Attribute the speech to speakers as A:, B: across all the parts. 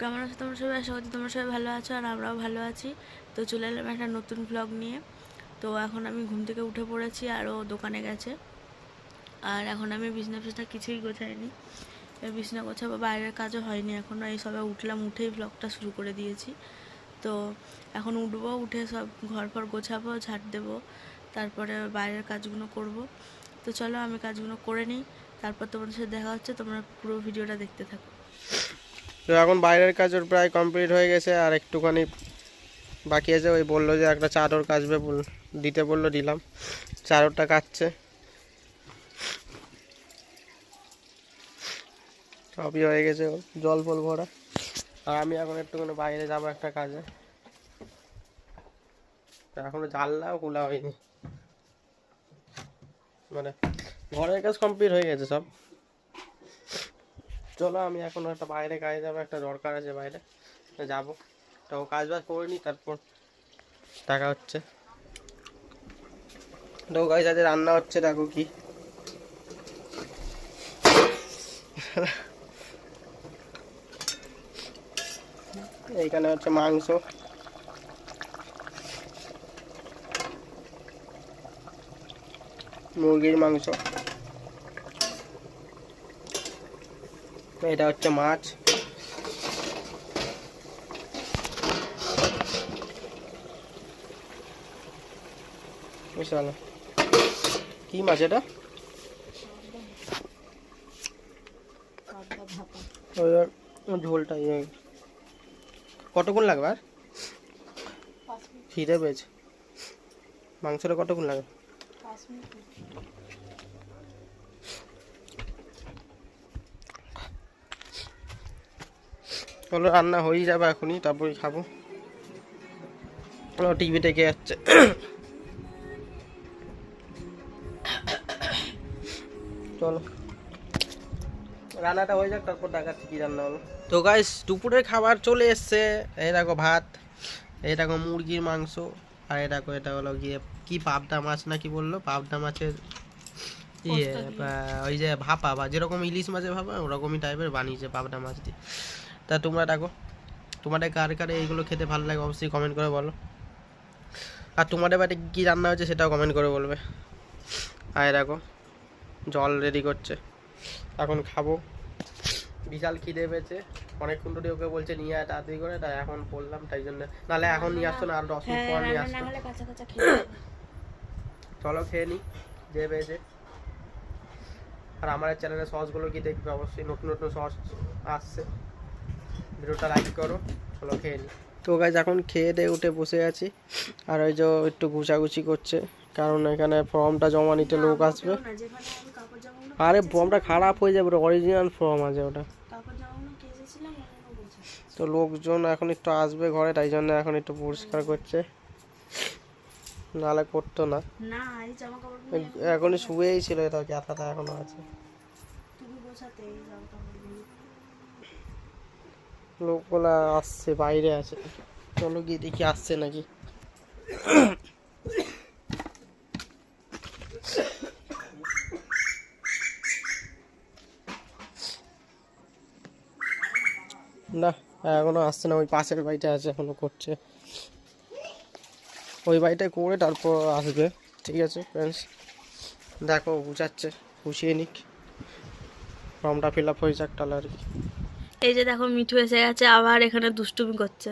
A: কেমন আছো? তোমরা সবাই আশা করছি তোমরা সবাই ভালো আছো আর আমরাও ভালো আছি। তো চলে এলাম একটা নতুন ব্লগ নিয়ে। তো এখন আমি ঘুম থেকে উঠে পড়েছি, আরও দোকানে গেছে। আর এখন আমি বিছনা ফিছনা কিছুই গোছাইনি। বিছনা গোছাবো, বাইরের কাজও হয়নি এখনও এই সবে উঠলাম, উঠেই ব্লগটা শুরু করে দিয়েছি। তো এখন উঠবো, উঠে সব ঘর ফর গোছাবো, ঝাড় দেবো, তারপরে বাইরের কাজগুলো করব। তো চলো আমি কাজগুলো করে নিই, তারপর তোমাদের সাথে দেখা হচ্ছে, তোমরা পুরো ভিডিওটা দেখতে থাকো।
B: তো এখন বাইরের কাজ ওর প্রায় কমপ্লিট হয়ে গেছে আর একটুখানি বাকি আছে। ওই বলল যে একটা চাদর কাচবে দিতে বলল, দিলাম। চাদরটা কাটছে সবই হয়ে গেছে জল ফল ভরা। আর আমি এখন একটুখানি বাইরে যাব একটা কাজে। এখনও জানলাও খোলা হয়নি। মানে ঘরের কাজ কমপ্লিট হয়ে গেছে সব। চলো, আমি এখন একটা বাইরে কাজে যাব, একটা দরকার আছে বাইরে। যাব। তো কাজ বাজ করে নি, তারপর টাকা হচ্ছে। তো গাছ আজ রান্না হচ্ছে, দেখো কি। এইখানে হচ্ছে মাংস। মুরগির মাংস। এটা হচ্ছে মাছ। বুঝতে পারলাম কি মাছ এটা? ঝোলটা ইয়ে। কতক্ষণ লাগবে আর? খিদে পেয়েছে। মাংসটা কতক্ষণ লাগবে? চলো রান্না হয়েই যাবে এখনই তারপরে খাব। টিভি থেকে যাচ্ছে চলো। রান্নাটা হয়ে যাক তারপর দেখাচ্ছি কি রান্না হলো তো গাইস দুপুরের খাবার চলে এসছে। এই দেখো ভাত এই দেখো মুরগির মাংস আর এই দেখো এটা হলো গিয়ে কি পাবদা মাছ না কি বলল? পাবদা মাছের ইয়ে ওই যে ভাপা বা যেরকম ইলিশ মাছের ভাপা ওরকমই টাইপের বানিয়েছে পাবদা মাছ দিয়ে। তা তোমরা দেখো তোমাদের কার কার এইগুলো খেতে ভালো লাগে অবশ্যই কমেন্ট করে বলো। আর তোমাদের বাড়িতে কী রান্না হয়েছে সেটাও কমেন্ট করে বলবে। আয় দেখো জল রেডি করছে। এখন খাব। বিশাল খিদে পেয়েছে। অনেকক্ষণ ধরে ওকে বলছে নিয়ে আয় তাড়াতাড়ি করে। তাই এখন বললাম তাই জন্য। নাহলে এখন নিয়ে আসতো না আর দশ মিনিট পর নিয়ে আসতো।
A: কাঁচা
B: চলো খেয়ে নি যে পেয়েছে। আর আমার চ্যানেলে সসগুলো কি দেখবে? অবশ্যই নতুন নতুন সস আসছে। ভিডিওটা লাইক করো চলো খেয়ে তো গাছ এখন খেয়ে দিয়ে উঠে বসে আছি। আর ওই যে একটু গুছাগুছি করছে কারণ এখানে ফর্মটা জমা নিতে লোক আসবে। আরে ফর্মটা খারাপ হয়ে যাবে অরিজিনাল ফর্ম আছে ওটা। তো লোকজন এখন একটু আসবে ঘরে তাই জন্য এখন একটু পরিষ্কার করছে। নাহলে করতো না।
A: না এই জামা কাপড়গুলো
B: এখনই শুয়েই ছিল এটা ক্যাথাটা এখনও আছে
A: তুমি গোছাতে এই জামা কাপড়গুলো
B: লোকগুলা আসছে, বাইরে আছে। চলো গিয়ে দেখি আসছে নাকি। না, এখনও আসছে না, ওই পাশের বাড়িটা আছে, এখনও করছে। ওই বাড়িটায় করে তারপর আসবে, ঠিক আছে ফ্রেন্ডস দেখো বুঝাচ্ছে বুঝিয়ে নিক। ফর্মটা ফিল আপ হয়ে যাক তাহলে আর কি।
A: এই যে দেখো, মিঠু এসে গেছে, আবার এখানে দুষ্টুমি করছে।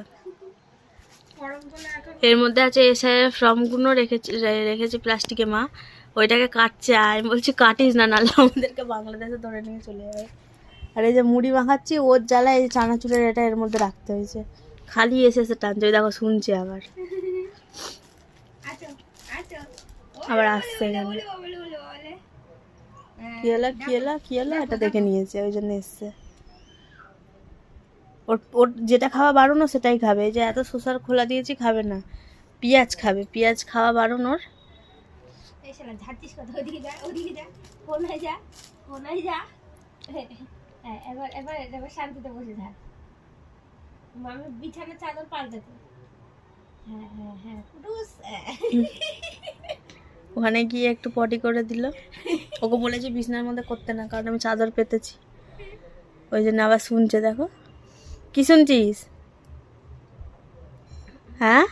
A: এর মধ্যে আছে এসে ফর্মগুলো রেখেছি রেখেছি প্লাস্টিকে মা। ওইটাকে কাটছে আমি বলছি, কাটিস না, নাহলে আমাদেরকে বাংলাদেশে ধরে নিয়ে চলে যাবে। আর এই যে মুড়ি মাখাচ্ছি, ওর জ্বালা এই যে চানাচুরের এটা এর মধ্যে রাখতে হয়েছে। খালি এসে এসে টানছে দেখো, শুনছে আবার। আবার আসছে এখানে। কি হলো কি হলো কি হলো? এটা দেখে নিয়েছে, ওই জন্য এসছে। ওর ওর যেটা খাওয়া বারণ ও সেটাই খাবে। যে এত শসার খোলা দিয়েছি খাবে না পেঁয়াজ খাবে। পেঁয়াজ খাওয়া বারণ ওর।
C: শান্তিতে বসে থাক। চাদর পাল্টাতে। হ্যাঁ হ্যাঁ হ্যাঁ
A: ওখানে গিয়ে একটু পটি করে দিল। ওকে বলেছি বিছনার মধ্যে করতে না কারণ আমি চাদর পেতেছি। ওই জন্য আবার শুনছে দেখো। কি শুনছিস হ্যাঁ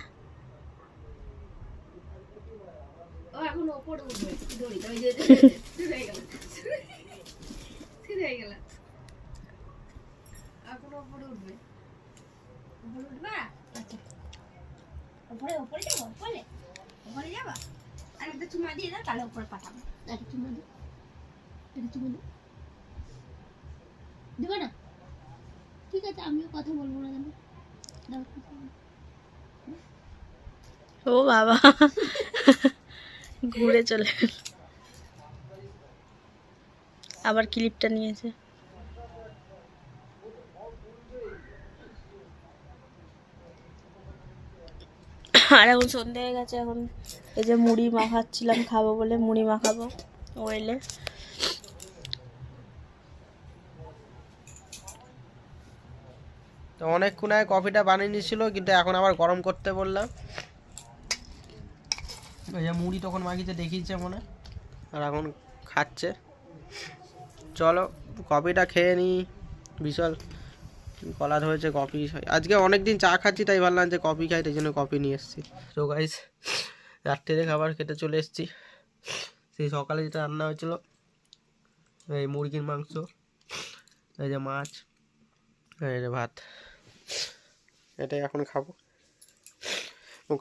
C: ও এখন ওপরে হয়ে হয়ে ওপরে উঠবে ওপরে আচ্ছা ওপরে ওপরে যাব ওপরে ওপরে যাবা আর একটা চুমা দিয়ে দাও তাহলে উপরে পাঠাবো একটা চুমা দিও একটা চুমা দিও দেবে না ঠিক আছে, আমিও কথা বলব না।
A: ও বাবা। ঘুরে চলে। আবার ক্লিপটা নিয়েছে। আর এখন সন্ধে হয়ে গেছে, এখন এই যে মুড়ি মাখাচ্ছিলাম, খাব বলে মুড়ি মাখাবো। ও এলে।
B: তো অনেকক্ষণ আগে কফিটা বানিয়ে নিয়েছিল কিন্তু এখন আবার গরম করতে বললাম। ওই যে মুড়ি তখন মাখিতে দেখিয়েছে মনে? আর এখন খাচ্ছে। চলো কফিটা খেয়ে নিই বিশাল গলা ধরেছে কফি। আজকে অনেক দিন চা খাচ্ছি তাই ভাবলাম যে কফি খাই তাই জন্য কফি নিয়ে এসেছি। তো গাইস রাত্রে খাবার খেতে চলে এসেছি। সেই সকালে যেটা রান্না হয়েছিল এই মুরগির মাংস এই যে মাছ। ভাত। এটাই এখন খাব।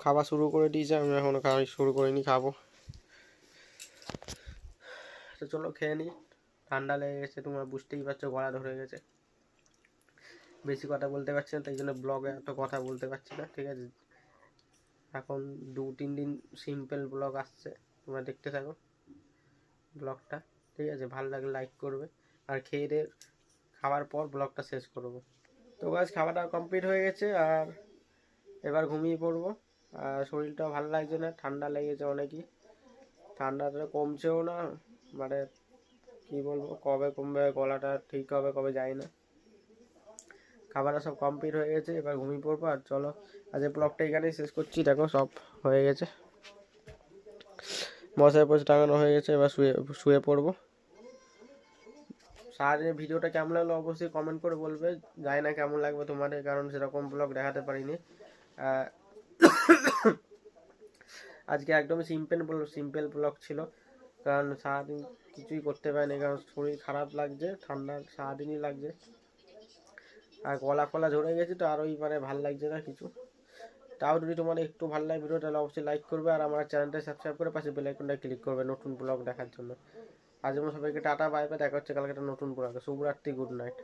B: খাওয়া শুরু করে দিয়েছে আমি এখনও খাওয়া শুরু করিনি, খাব। তো চলো খেয়ে নিই ঠান্ডা লেগে গেছে, তোমার বুঝতেই পারছ, গলা ধরে গেছে। বেশি কথা বলতে পারছি না, তাই জন্য ব্লগে এত কথা বলতে পারছি না, ঠিক আছে? এখন দু, তিন দিন সিম্পল ব্লগ আসছে, তোমরা দেখতে থাকো। ব্লগটা ঠিক আছে? ভালো লাগলে লাইক করবে। আর খেয়ে দিয়ে খাওয়ার পর ব্লগটা শেষ করব। তো গাছ খাওয়াটা কমপ্লিট হয়ে গেছে আর এবার ঘুমিয়ে পড়ব। আর শরীরটাও ভালো লাগছে না, ঠান্ডা লেগেছে অনেকই। ঠান্ডাটা কমছেও না মানে কি বলব, কবে কমবে, গলাটা ঠিক হবে, কবে যায় না। খাবারটা সব কমপ্লিট হয়ে গেছে, এবার ঘুমিয়ে পড়ব। আর চলো আজকে ব্লগটা এখানেই শেষ করছি। দেখো, সব হয়ে গেছে। মশার পোষ টাঙানো হয়ে গেছে, এবার শুয়ে শুয়ে পড়ব। সারাদিনের ভিডিওটা কেমন লাগল অবশ্যই কমেন্ট করে বলবে। জানি না কেমন লাগবে তোমাদের, কারণ সেরকম ব্লগ দেখাতে পারিনি। আজকে একদমই সিম্পল সিম্পল ব্লগ ছিল। কারণ সারাদিন কিছুই করতে পারিনি, কারণ শরীর খারাপ লাগছে, ঠান্ডা সারাদিনই লাগছে। আর গলা ফলা ধরে গেছে তো আরোই মানে ভালো লাগছে না কিছু। তাও যদি তোমার একটু ভালো লাগে ভিডিও তাহলে অবশ্যই লাইক করবে। আর আমার চ্যানেলটা সাবস্ক্রাইব করে পাশে বেল আইকনটা ক্লিক করবে নতুন ব্লগ দেখার জন্য। আজ সবাইকে টাটা বাই বাই দেখা হচ্ছে কালকে একটা নতুন ব্লগে। শুভরাত্রি গুড নাইট